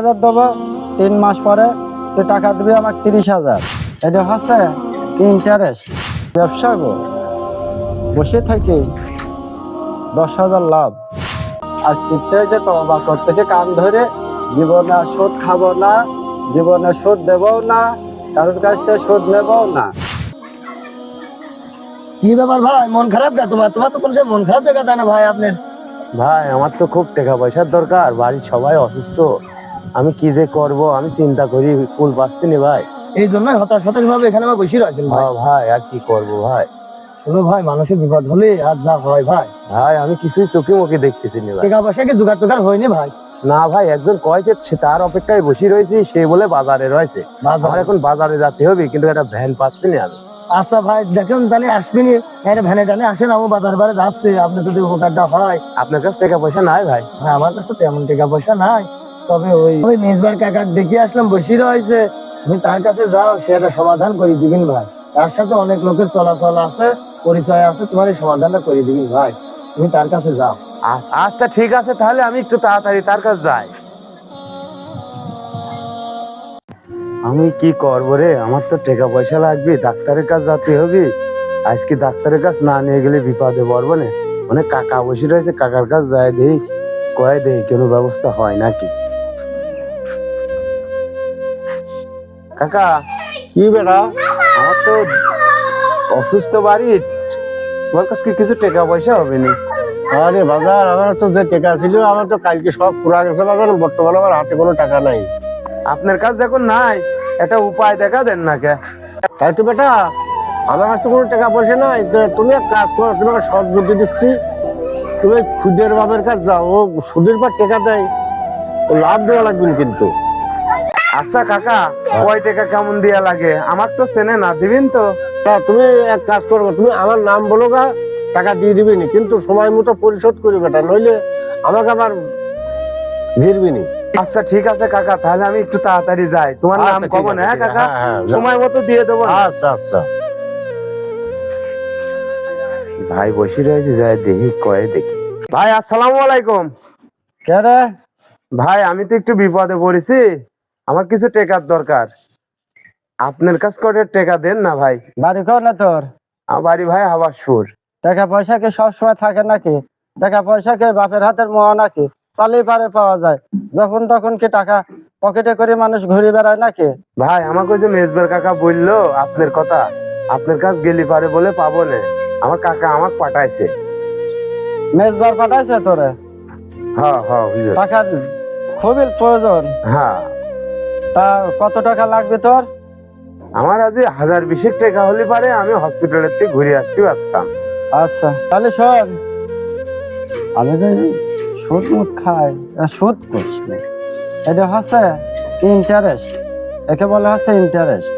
হাজার দেবো তিন মাস পরে তুই টাকা দিবি আমার তিরিশ হাজার। এটা হচ্ছে ইন্টারেস্ট ব্যবসা গো। বসে থেকে দশ হাজার লাভ। আজকে যে তবা করতেছে কান ধরে জীবনে সুদ খাব না জীবনে সুদ দেবও না কারোর কাছ থেকে সুদ নেবও না। কি ব্যাপার ভাই? মন খারাপ কে তোমার? তোমার তো কোনো সময় মন খারাপ দেখা যায় না ভাই আপনার? ভাই আমার তো খুব টাকা পয়সার দরকার বাড়ির সবাই অসুস্থ। আমি কি যে করব? আমি চিন্তা করি কুল পাচ্ছি না ভাই? এই জন্যই হতাশ হতাশ ভাবে এখানে আমার বসে রয়েছেন ভাই। হ্যাঁ ভাই আর কি করব ভাই? শোনো ভাই মানুষের বিপদ হলে আর যা হয় ভাই। ভাই আমি কিছুই চোখে মুখে দেখতেছি না ভাই। টাকা পয়সা কি জোগাড় টোগাড় হয়নি ভাই? না ভাই একজন কয়েছে সে তার অপেক্ষায় বসে রয়েছি সে বলে বাজারে রয়েছে। বাজার। আমার এখন বাজারে যেতে হবে কিন্তু একটা ভ্যান পাচ্ছি না আমি। আচ্ছা ভাই দেখুন তাহলে আসবেনি একটা ভ্যানে টানে আসেন আমি বাজার বারে যাচ্ছে। আপনি যদি উপকারটা হয়। আপনার কাছে টাকা পয়সা নাই ভাই? ভাই আমার কাছে তেমন টাকা পয়সা নাই। তবে ওই ওই মেজবার কাকা দেখে আসলাম বসে রয়েছে তুমি তার কাছে যাও সে একটা সমাধান করে দিবেন ভাই। তার সাথে অনেক লোকের চলাচল আছে পরিচয় আছে তোমার এই সমাধানটা করে দিবেন ভাই। তুমি তার কাছে যাও। আচ্ছা- আচ্ছা ঠিক আছে তাহলে আমি একটু তাড়াতাড়ি তার কাছে যাই। আমি কি করব রে? আমার তো টাকা পয়সা লাগবে ডাক্তারের কাছে যেতে হবে। আজকে ডাক্তারের কাছে না নিয়ে গেলে বিপদে পড়ব না। মানে কাকা বসে রয়েছে কাকার কাছে যায় দেই কয়ে দেই কোনো ব্যবস্থা হয় নাকি? কাকা কি বেটা? আমার তো অসুস্থ বাড়ি। তোমার কাছে কি কিছু টাকা পয়সা হবে না? আরে বাজার আমার তো যে টাকা ছিল আমার তো কালকে সব পুরা গেছে বাজার বর্তমানে আমার হাতে কোনো টাকা নাই। আপনার কাছে এখন নাই একটা উপায় দেখা দেন না কে। তাই তো বেটা আমার কাছে কোনো টাকা পয়সা নাই। তো তুমি এক কাজ করো তোমাকে সৎ বুদ্ধি দিচ্ছি। তুমি খুদের বাবার কাছে যাও ও সুদের পর টাকা দেয়। ও লাভ দেওয়া লাগবে না কিন্তু। আচ্ছা কাকা কয় টাকা কেমন দিয়া লাগে? আমার তো চেনে না দিবেন তো? তুমি এক কাজ করো তুমি আমার নাম বলো গা টাকা দিয়ে দিবি নি কিন্তু সময় মতো পরিশোধ করি বেটা নইলে আমাকে আবার ঘিরবি নি। আচ্ছা ঠিক আছে কাকা তাহলে আমি একটু তাড়াতাড়ি যাই। তোমার নাম আচ্ছা, ঠিক কব না আছে, হ্যাঁ কাকা? হ্যাঁ, হ্যাঁ। সময় মতো দিয়ে দেবো আচ্ছা আচ্ছা। ভাই বসে রয়েছে যাই দেখি কয়ে দেখি। ভাই আসসালামু আলাইকুম। কে রে? ভাই আমি তো একটু বিপদে পড়েছি। আমার কিছু টাকার দরকার। আপনার কাছ করে টাকা দেন না ভাই। বাড়ি কর না তোর। আমার বাড়ি ভাই হাবাসপুর টাকা পয়সা কি সবসময় থাকে নাকি? টাকা পয়সা কি বাপের হাতের মোয়া নাকি? চালিয়ে পারে পাওয়া যায়। যখন তখন কি টাকা পকেটে করে মানুষ ঘুরে বেড়ায় নাকি? ভাই আমাকে যে মেজবার কাকা বলল আপনার কথা আপনার কাছ গেলি পারে বলে পাবো না। আমার কাকা আমাকে পাঠাইছে। মেজবার পাঠাইছে তোরে? হ্যাঁ হ্যাঁ টাকার খুবই প্রয়োজন। হ্যাঁ। তা কত টাকা লাগবে তোর? আমার আজ হাজার বিশেক টাকা হলে পারে আমি হসপিটালের থেকে ঘুরে আসতে পারতাম। আচ্ছা তাহলে শোন। আমি যে সুদ মুদ খাই সুদ করিস এটা হচ্ছে ইন্টারেস্ট একে বলে হচ্ছে ইন্টারেস্ট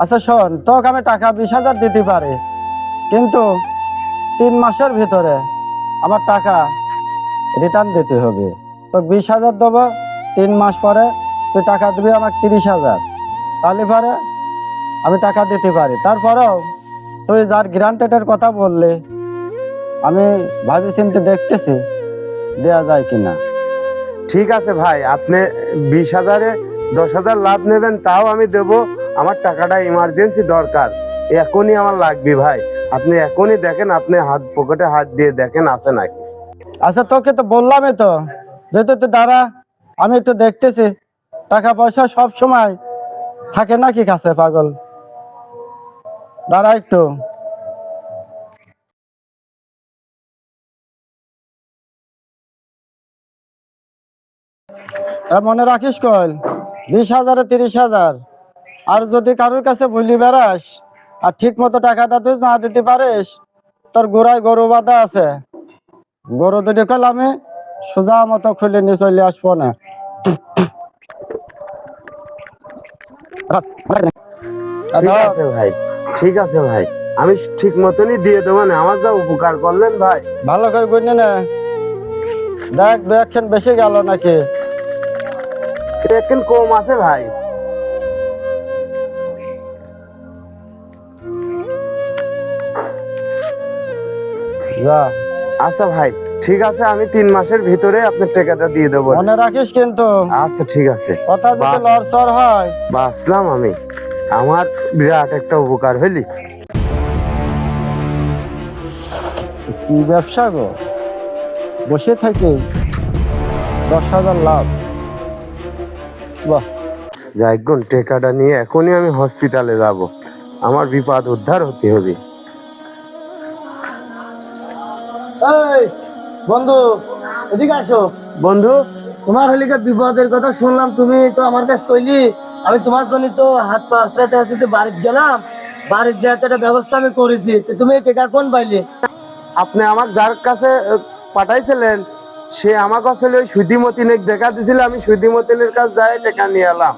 আচ্ছা শোন তোকে আমি টাকা বিশ হাজার দিতে পারি কিন্তু তিন মাসের ভিতরে আমার টাকা রিটার্ন দিতে হবে। তো বিশ হাজার দেবো তিন মাস পরে তুই টাকা দিবি আমার তিরিশ হাজার। তাহলে পরে আমি টাকা দিতে পারি। তারপরেও তুই যার গ্রান্টেডের কথা বললে আমি ভাবি চিন্তে দেখতেছি দেয়া যায় কি না ঠিক আছে ভাই আপনি বিশ হাজারে দশ হাজার লাভ নেবেন তাও আমি দেব। আমার টাকাটা ইমার্জেন্সি দরকার। এখনই আমার লাগবে ভাই। আপনি এখনই দেখেন আপনি হাত পকেটে হাত দিয়ে দেখেন আছে নাকি? আচ্ছা তোকে তো বললামই তো। যেহেতু তুই দাঁড়া আমি একটু দেখতেছি। টাকা পয়সা সব সময় থাকে নাকি কাছে, পাগল? দাঁড়া একটু। মনে রাখিস কল বিশ হাজারে তিরিশ হাজার। আর যদি কারোর কাছে ভুলি বেড়াস আর ঠিক মতো টাকাটা তুই না দিতে পারিস, তোর গোড়ায় গরু বাঁধা আছে। গরু দুটি কল আমি সোজা মতো খুলে নিয়ে চলে আসব না। ঠিক আছে ভাই ঠিক আছে ভাই। আমি ঠিক মতনই দিয়ে দেবো না আমার যা উপকার করলেন ভাই। ভালো করে গুনে না। দেখ দেখছেন বেশি গেল নাকি। এখন কম আছে ভাই। যা। আচ্ছা ভাই ঠিক আছে আমি তিন মাসের ভিতরে আপনার টাকাটা দিয়ে দেবো। মনে রাখিস কিন্তু। আচ্ছা ঠিক আছে। কথা যদি। লড়চড় হয়। বাঁচলাম আমি। আমার বিরাট একটা উপকার হইলি কি ব্যবসা গো? বসে থেকে দশ হাজার লাভ। বাহ। যাই গুণ টেকাটা নিয়ে এখনই আমি হসপিটালে যাব। আমার বিপদ উদ্ধার হতে হবে। এই! বন্ধু এদিকে আসো। বন্ধু? তোমার হলিকে বিপদের কথা শুনলাম? তুমি তো আমার কাছে কইলি আমি তোমার জন্য তো হাত পা আশ্রাতে আসতে বাড়িতে গেলাম। বাড়ির যে একটা ব্যবস্থা আমি করেছি। তো তুমি টাকা কোন পাইলে? আপনি আমার যার কাছে পাঠাইছিলেন সে আমার কাছে ওই সুদিমতিনে দেখা দিছিল আমি সুদিমতিনের কাছে যাই টেকা নিয়ে এলাম।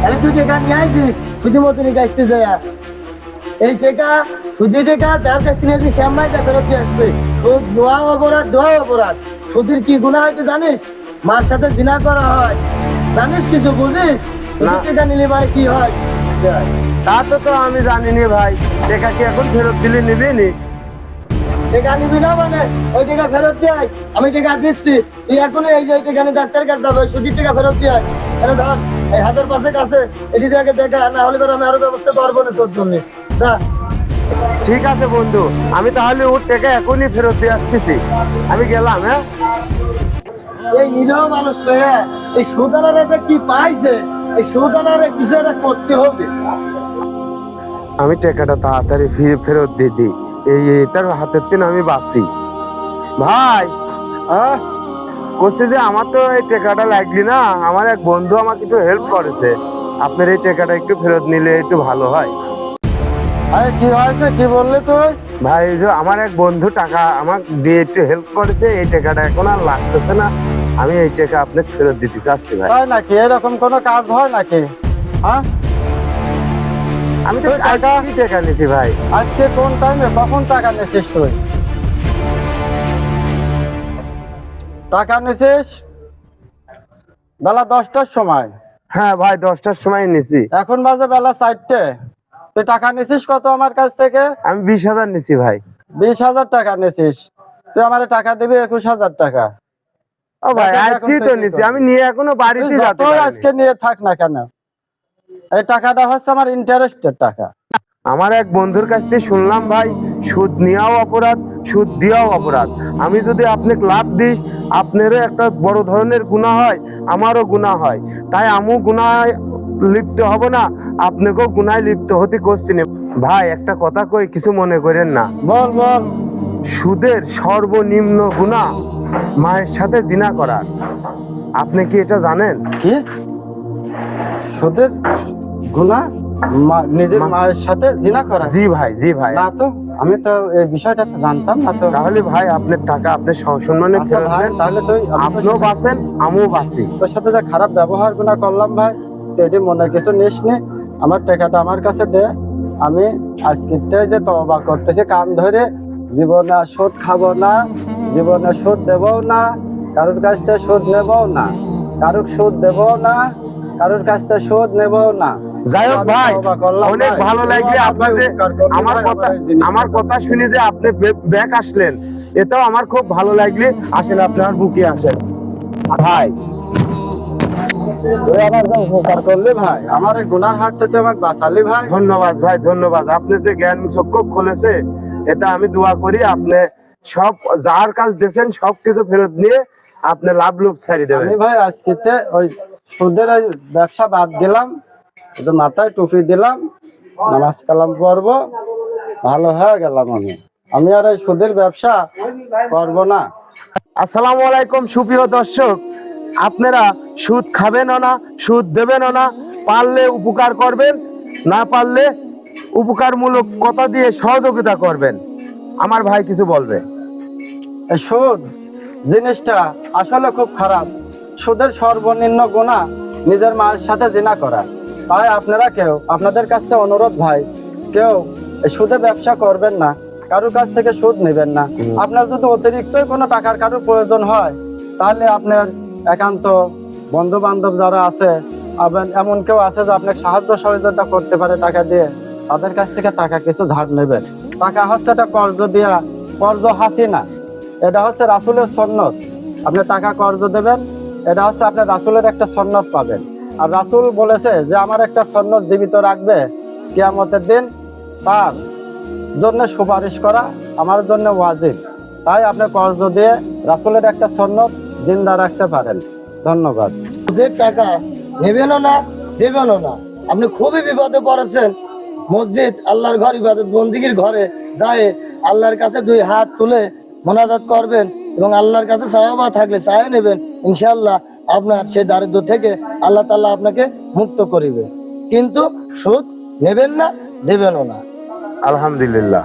তাহলে তুই টাকা নিয়ে আইছিস? সুদি মতনই কাছতে যায়। এই টাকা সুদি টাকা যার কাছ থেকে নিয়েছিস শ্যামাই যা ফেরত দিয়ে আসবে। সুদ নোয়া অপরাধ দোয়া অপরাধ। সুদির কি গুণা হয়তো জানিস? মার সাথে জিনা করা হয়। জানিস কিছু বুঝিস? সুদি। টাকা নিলে মানে কি হয়? তা তো তো আমি জানিনি ভাই। টাকা কি এখন ফেরত দিলে নিবি নি? টাকা নিবি না মানে? ওই টাকা ফেরত দিয়ে। আমি টাকা দিচ্ছি। তুই এখনই এই যে টাকা নিয়ে ডাক্তারের কাছে যাবে। সুদির টাকা ফেরত দিয়ে আয়। এনে ধর এই হাতের পাশে কাছে এটি থেকে দেখা না হলে আমি আরও ব্যবস্থা করব না তোর জন্য। যা ঠিক আছে বন্ধু আমি তাহলে ওর টাকা এখনই ফেরত দিয়ে আসতেছি। আমি গেলাম হ্যাঁ? এই নিরহ মানুষ এই সুদানারে যে কি পাইছে এই সুদানারে কিছু একটা করতে হবে? আমি টাকাটা তাড়াতাড়ি ফিরে ফেরত দিয়ে দিই। এই এটার হাতের দিন আমি বাঁচি ভাই আহ, বলছি যে আমার তো এই টাকাটা লাগলি না। আমার এক বন্ধু আমাকে একটু হেল্প করেছে। আপনার এই টাকাটা একটু ফেরত নিলে একটু ভালো হয়। আরে কি হয়েছে? কি বললি তুই? ভাই এই যে আমার এক বন্ধু টাকা আমাকে দিয়ে একটু হেল্প করেছে এই টাকাটা এখন আর লাগতেছে না। আমি এই টাকা আপনাকে ফেরত দিতে চাচ্ছি ভাই। তাই নাকি? এরকম কোনো কাজ হয় নাকি? হ্যাঁ? আমি তো টাকা- টাকা নিছি ভাই। আজকে কোন টাইমে কখন টাকা নিছিস তুই? টাকা নিছিস? বেলা দশটার সময়। হ্যাঁ ভাই দশটার সময় নিছি। এখন বাজে বেলা চারটে। তুই টাকা নিছিস কত আমার কাছ থেকে? আমি বিশ হাজার নিছি ভাই। বিশ হাজার টাকা নিছিস। তুই আমার টাকা দিবি একুশ হাজার টাকা। ও ভাই আজকেই তো নিছি। আমি নিয়ে এখনও বাড়িতে যেতে আজকে নিয়ে থাক না কেন এই টাকাটা হচ্ছে আমার ইন্টারেস্টের টাকা। আমার এক বন্ধুর কাছ থেকে শুনলাম ভাই সুদ নেওয়াও অপরাধ সুদ দেওয়াও অপরাধ। আমি যদি আপনাকে লাভ দিই আপনারও একটা বড় ধরনের গুণা হয় আমারও গুণা হয়। তাই আমিও গুণায় লিপ্ত হব না। আপনাকেও গুনায় লিপ্ত হতে করছি না। ভাই একটা কথা কই কিছু মনে করেন না। বল বল। সুদের সর্বনিম্ন গুণা মায়ের সাথে জিনা করার। আপনি কি এটা জানেন? কি? সুদের গুণা নিজের মায়ের সাথে জিনা করা? জি ভাই জি ভাই। না তো আমি তো এই বিষয়টা তো জানতাম না তো। তাহলে ভাই আপনার টাকা আপনার সসম্মানে আচ্ছা ফেরত তাহলে তোর আপনিও বাঁচেন আমিও বাঁচি। তোর সাথে যা খারাপ ব্যবহার গুনা করলাম ভাই এটি মনে কিছু নিস নি আমার টাকাটা আমার কাছে দে। আমি আজকে যে তবা করতেছি কান ধরে জীবনে সুদ খাব না জীবনে সুদ দেবও না কারোর কাছ থেকে সুদ নেবও না কারোর সুদ দেবও না কারোর কাছ থেকে সুদ নেবও না। যাই হোক ভাই অনেক ভালো আমার যে আমার কথা আমার কথা শুনে যে আপনি ব্যাক আসলেন এটাও আমার খুব ভালো লাগলে। আসেন আপনার বুকে আসেন। ভাই তুই আমার উপকার করলি ভাই। আমার এই গুনার হাত থেকে আমাকে বাঁচালি ভাই। ধন্যবাদ ভাই ধন্যবাদ। আপনি যে জ্ঞান চক্ষু খুলেছে এটা আমি দোয়া করি আপনি সব যার কাজ দিয়েছেন সব কিছু ফেরত নিয়ে আপনি লাভ লুপ ছাড়ি দেবেন। আমি ভাই আজকে ওই সুদের ওই ব্যবসা বাদ দিলাম মাথায় টুপি দিলাম নামাজ কালাম করব ভালো হয়ে গেলাম আমি। আমি আর এই সুদের ব্যবসা করব না। আসসালামু আলাইকুম সুপ্রিয় দর্শক। আপনারা সুদ খাবেন না সুদ দেবেন না। পারলে উপকার করবেন না পারলে উপকারমূলক কথা দিয়ে সহযোগিতা করবেন। আমার ভাই কিছু বলবে। সুদ জিনিসটা আসলে খুব খারাপ। সুদের সর্বনিম্ন গোনা নিজের মায়ের সাথে জেনা করা। তাই আপনারা কেউ আপনাদের কাছ থেকে অনুরোধ ভাই কেউ সুদে ব্যবসা করবেন না কারোর কাছ থেকে সুদ নেবেন না। আপনার যদি অতিরিক্ত কোনো টাকার কারোর প্রয়োজন হয় তাহলে আপনার একান্ত বন্ধু বান্ধব যারা আছে এমন কেউ আছে যে আপনাকে সাহায্য সহযোগিতা করতে পারে টাকা দিয়ে, তাদের কাছ থেকে টাকা কিছু ধার নেবেন। টাকা হচ্ছে একটা কর্জ দিয়া, কর্জ হাসি না এটা হচ্ছে রাসুলের সন্ন্যত। আপনি টাকা কর্জ দেবেন, এটা হচ্ছে আপনার রাসুলের একটা সন্ন্যত পাবেন। আর রাসুল বলেছে যে, আমার একটা সন্ন্যত জীবিত রাখবে কেয়ামতের দিন, তার জন্য সুপারিশ করা আমার জন্য ওয়াজিব। তাই আপনি কর্জ দিয়ে রাসুলের একটা সন্ন্যত জিন্দা রাখতে পারেন। ধন্যবাদ। সুদের টাকা নেবেনও না দেবেনও না। আপনি খুবই বিপদে পড়েছেন। মসজিদ আল্লাহর ঘর ইবাদত বন্দিগির ঘরে যায় আল্লাহর কাছে দুই হাত তুলে মোনাজাত করবেন এবং আল্লাহর কাছে সাহাবা থাকলে চায় নেবেন। ইনশাল্লাহ আপনার সেই দারিদ্র থেকে আল্লাহ তাআলা আপনাকে মুক্ত করিবে। কিন্তু সুদ নেবেন না দেবেনও না। আলহামদুলিল্লাহ।